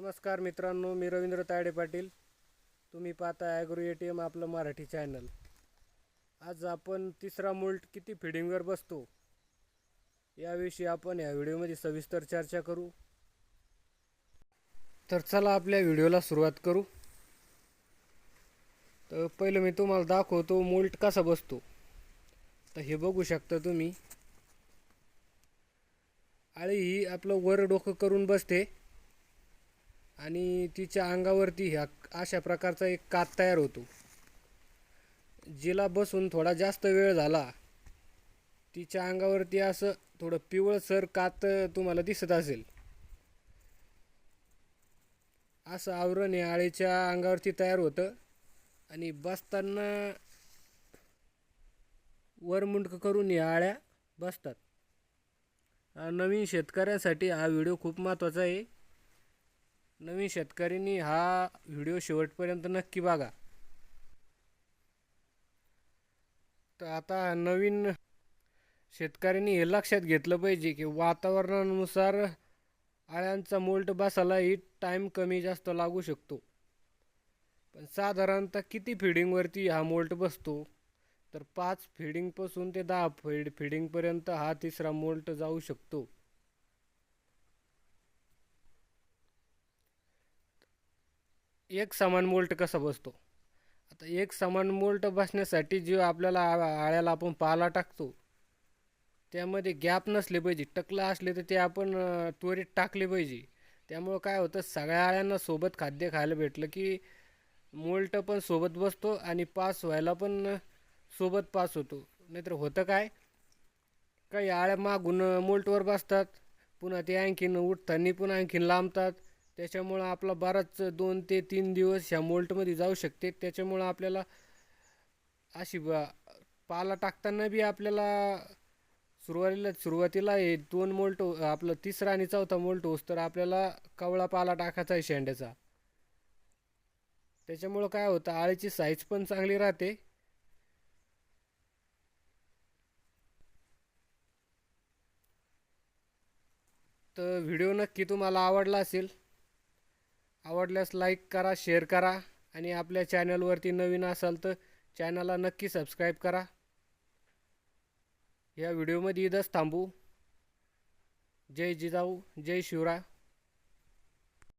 नमस्कार मित्रांनो मी रवींद्र तायडे पाटील. तुम्ही पाहता ॲग्रो ए टी एम आपलं मराठी चॅनल आज आपण तिसरा मोल्ट किती फिडिंगवर बसतो याविषयी आपण या व्हिडिओमध्ये सविस्तर चर्चा करू. तर चला आपल्या व्हिडिओला सुरुवात करू. तर पहिलं मी तुम्हाला दाखवतो मोल्ट कसा बसतो. तर हे बघू शकता तुम्ही. आळी ही आपलं वर डोकं करून बसते. आणि तिच्या अंगावरती ह्या अशा प्रकारचा एक कात तयार होतो. जिला बसून थोडा जास्त वेळ झाला तिच्या अंगावरती असं थोडं पिवळसर कात तुम्हाला दिसत असेल. असं आवरण हे आळीच्या अंगावरती तयार होतं आणि बसताना वरमुंडक करून या आळ्या बसतात. नवीन शेतकऱ्यासाठी हा व्हिडिओ खूप महत्त्वाचा आहे. नवीन शेतकऱ्यांनी हा व्हिडिओ शेवटपर्यंत नक्की बघा. तर आता नवीन शेतकऱ्यांनी हे लक्षात घेतलं पाहिजे की वातावरणानुसार आळ्यांचा मोल्ट बसायलाही टाईम कमी जास्त लागू शकतो. पण साधारणतः किती फिडिंगवरती हा मोल्ट बसतो? तर पाच फिडिंगपासून ते दहा फिड फिडिंगपर्यंत हा तिसरा मोल्ट जाऊ शकतो. एक समान मोल्ट कसा बसतो? आता एक समान मोल्ट बसण्यासाठी जे आपल्याला आ- आळ्याला आपण पाला टाकतो त्यामध्ये गॅप नसले पाहिजे. टकला असले तर ते आपण त्वरित टाकले पाहिजे. त्यामुळं काय होतं सगळ्या आळ्यांना सोबत खाद्य खायला भेटलं की मोल्ट पण सोबत बसतो आणि पास व्हायला पण सोबत पास होतो. नाहीतर होतं काय? काही आळ्या मागून मोल्टवर बसतात पुन्हा ते आणखीन उठताना पुन्हा आणखीन लांबतात त्याच्यामुळं आपला बराच दोन ते तीन दिवस ह्या मोल्टमध्ये जाऊ शकते. त्याच्यामुळं आपल्याला अशी ब पाला टाकताना बी आपल्याला सुरुवातीला सुरुवातीला हे दोन मोल्ट आपलं तिसरा आणि चौथा मोल्ट होस तर आपल्याला कवळा पाला टाकायचा आहे शेंड्याचा. त्याच्यामुळं काय होतं आळीची साईज पण चांगली राहते. तर व्हिडिओ नक्की तुम्हाला आवडला असेल आवडल्यास लाईक करा शेअर करा आणि आपल्या चॅनलवरती नवीन असाल तर चॅनलला नक्की सबस्क्राईब करा. या व्हिडिओमध्ये इथंच थांबू. जय जिजाऊ जय शिवराय.